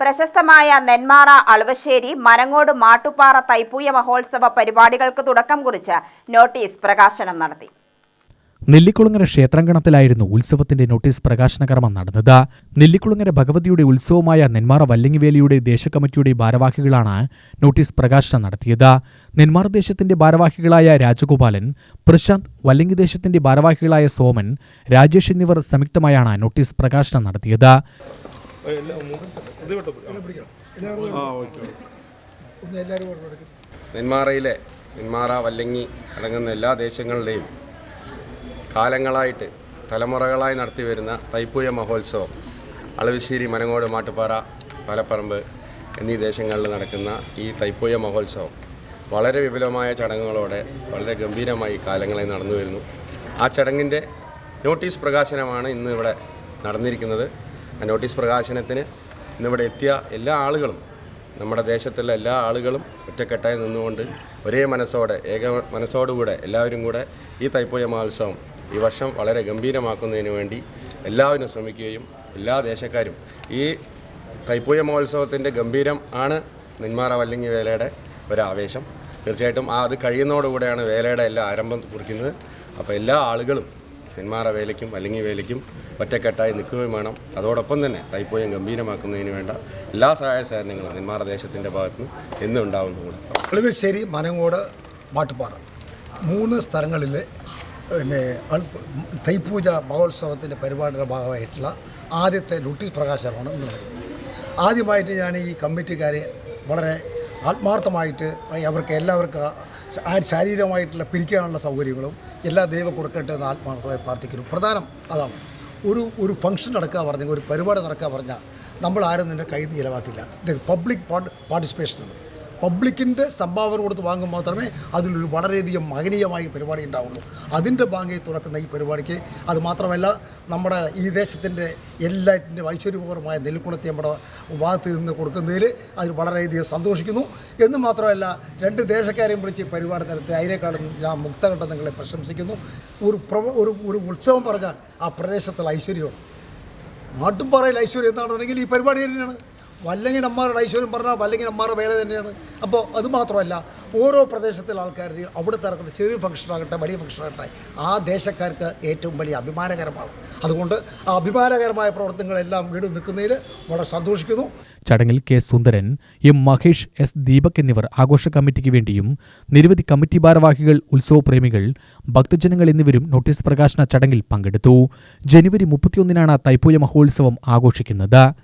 പ്രശസ്തമായ നെന്മാറ അളവശ്ശേരി മനങ്ങോട് മാട്ടുപാറ തൈപ്പൂയ മഹോത്സവ പരിപാടികൾക്ക് തുടക്കം കുറിച്ച് നോട്ടീസ് പ്രകാശനം നടത്തി. നെല്ലിക്കുളങ്ങര ക്ഷേത്രാങ്കണത്തിലായിരുന്നു ഉത്സവത്തിന്റെ നോട്ടീസ് പ്രകാശന കർമ്മം നടന്നത്. നെല്ലിക്കുളങ്ങര ഭഗവതിയുടെ ഉത്സവമായ നെന്മാറ വല്ലങ്ങിവേലിയുടെ ദേശകമ്മിറ്റിയുടെ ഭാരവാഹികളാണ് നോട്ടീസ് പ്രകാശനം നടത്തിയത്. നെന്മാറ ദേശത്തിന്റെ ഭാരവാഹികളായ രാജഗോപാലൻ പ്രശാന്ത് വല്ലങ്ങി ദേശത്തിന്റെ ഭാരവാഹികളായ സോമൻ രാജേഷ് എന്നിവർ സംയുക്തമായാണ് നോട്ടീസ് പ്രകാശനം നടത്തിയത്. നെന്മാറയിലെ നെന്മാറ വല്ലങ്ങി അടങ്ങുന്ന എല്ലാ ദേശങ്ങളുടെയും കാലങ്ങളായിട്ട് തലമുറകളായി നടത്തി വരുന്ന തൈപ്പൂയ മഹോത്സവം അളവശ്ശേരി മനങ്ങോട് മാട്ടുപാറ പാലപ്പറമ്പ് എന്നീ ദേശങ്ങളിൽ നടക്കുന്ന ഈ തൈപ്പൂയ മഹോത്സവം വളരെ വിപുലമായ ചടങ്ങുകളോടെ വളരെ ഗംഭീരമായി കാലങ്ങളായി നടന്നു വരുന്നു ആ ചടങ്ങിന്റെ നോട്ടീസ് പ്രകാശനമാണ് ഇന്ന് ഇവിടെ നടന്നിരിക്കുന്നത്. നോട്ടീസ് പ്രകാശനത്തിന് ഇന്നിവിടെ എത്തിയ എല്ലാ ആളുകളും നമ്മുടെ ദേശത്തുള്ള എല്ലാ ആളുകളും ഒറ്റക്കെട്ടായി നിന്നുകൊണ്ട് ഒരേ മനസ്സോടെ ഏക മനസ്സോടുകൂടെ എല്ലാവരും കൂടെ ഈ തൈപ്പൂയ മഹോത്സവം ഈ വർഷം വളരെ ഗംഭീരമാക്കുന്നതിന് വേണ്ടി എല്ലാവരും ശ്രമിക്കുകയും എല്ലാ ദേശക്കാരും ഈ തൈപ്പൂയ മഹോത്സവത്തിന്റെ ഗംഭീരം ആണ് നെന്മാറ വല്ലങ്ങി വേലയുടെ ഒരാവേശം. തീർച്ചയായിട്ടും ആ അത് കഴിയുന്നതോടുകൂടെയാണ് വേലയുടെ എല്ലാ ആരംഭം കുറിക്കുന്നത്. അപ്പോൾ എല്ലാ ആളുകളും നെന്മാറ വേലയ്ക്കും അല്ലെങ്കിൽ വേലയ്ക്കും ഒറ്റക്കെട്ടായി നിൽക്കുകയും വേണം. അതോടൊപ്പം തന്നെ തൈപ്പോയം ഗംഭീരമാക്കുന്നതിന് വേണ്ട എല്ലാ സഹായ സഹകരണങ്ങളും നെന്മാറ ദേശത്തിന്റെ ഭാഗത്ത് നിന്ന് എന്നും ഉണ്ടാവുന്നതുകൂടെ അളുവശ്ശേരി മനങ്ങോട് മാട്ടുപാറ മൂന്ന് സ്ഥലങ്ങളിൽ പിന്നെ തൈപ്പൂജ മഹോത്സവത്തിന്റെ പരിപാടിയുടെ ഭാഗമായിട്ടുള്ള ആദ്യത്തെ നോട്ടീസ് പ്രകാശനമാണ് ഇന്ന് ആദ്യമായിട്ട് ഞാൻ ഈ കമ്മിറ്റിക്കാരെ വളരെ ആത്മാർത്ഥമായിട്ട് അവർക്ക് എല്ലാവർക്കും ശാരീരികമായിട്ടുള്ള പിരിക്കാനുള്ള സൗകര്യങ്ങളും എല്ലാ ദൈവം കൊടുക്കട്ടെ എന്ന് ആത്മാർത്ഥമായി പ്രാർത്ഥിക്കുന്നു. പ്രധാനം അതാണ്. ഒരു ഒരു ഫംഗ്ഷൻ നടക്കുക പറഞ്ഞാൽ ഒരു പരിപാടി നടക്കുക പറഞ്ഞാൽ നമ്മൾ ആരും നിന്റെ കയ്യിൽ നിന്ന് ചിലവാക്കില്ല ഇത് പബ്ലിക് പാർട്ടിസിപ്പേഷനാണ് പബ്ലിക്കിന്റെ സംഭാവന കൊടുത്ത് വാങ്ങും മാത്രമേ അതിലൊരു വളരെയധികം മഹനീയമായ പരിപാടി ഉണ്ടാവുള്ളൂ. അതിന്റെ ഭാഗമായി തുറക്കുന്ന ഈ പരിപാടിക്ക് അതുമാത്രമല്ല നമ്മുടെ ഈ ദേശത്തിന്റെ എല്ലാറ്റിന്റെയും ഐശ്വര്യപൂർവമായ നെൽക്കുളത്തെ നമ്മുടെ ഭാഗത്ത് നിന്ന് കൊടുക്കുന്നതിൽ അതിൽ വളരെയധികം സന്തോഷിക്കുന്നു. എന്ന് മാത്രമല്ല രണ്ട് ദേശക്കാരെയും വിളിച്ച് പരിപാടി നടത്തി അതിനേക്കാളും ഞാൻ മുക്തഘട്ടം നിങ്ങളെ പ്രശംസിക്കുന്നു. ഒരു പ്രവ ഒരു ഒരു ഉത്സവം പറഞ്ഞാൽ ആ പ്രദേശത്തുള്ള ഐശ്വര്യമാണ്. നാട്ടുംപാറയിൽ ഐശ്വര്യം എന്താണെന്നുണ്ടെങ്കിൽ ഈ പരിപാടി തന്നെയാണ്. വല്ലെങ്കിൽ അമ്മാരുടെ ഐശ്വര്യം പറഞ്ഞാൽ വല്ലങ്ങി അമ്മാരുടെ വേല തന്നെയാണ്. അപ്പോൾ അത് മാത്രമല്ല ഓരോ പ്രദേശത്തിലെ ആൾക്കാരുടെയും അവിടെ നടക്കുന്ന ചെറിയ ഫംഗ്ഷൻ ആകട്ടെ വലിയ ഫംഗ്ഷൻ ആകട്ടെ ആ ദേശക്കാർക്ക് ഏറ്റവും വലിയ അഭിമാനകരമാണ്. അതുകൊണ്ട് ആ അഭിമാനകരമായ പ്രവർത്തനങ്ങളെല്ലാം വീട് നിൽക്കുന്നതിൽ വളരെ സന്തോഷിക്കുന്നു. ചടങ്ങിൽ K Sundaran M Mahesh S Deepak എന്നിവർ ആഘോഷ കമ്മിറ്റിക്ക് വേണ്ടിയും നിരവധി കമ്മിറ്റി ഭാരവാഹികൾ ഉത്സവപ്രേമികൾ ഭക്തജനങ്ങൾ എന്നിവരും നോട്ടീസ് പ്രകാശന ചടങ്ങിൽ പങ്കെടുത്തു. ജനുവരി മുപ്പത്തിയൊന്നിനാണ് തൈപ്പൂയ മഹോത്സവം ആഘോഷിക്കുന്നത്.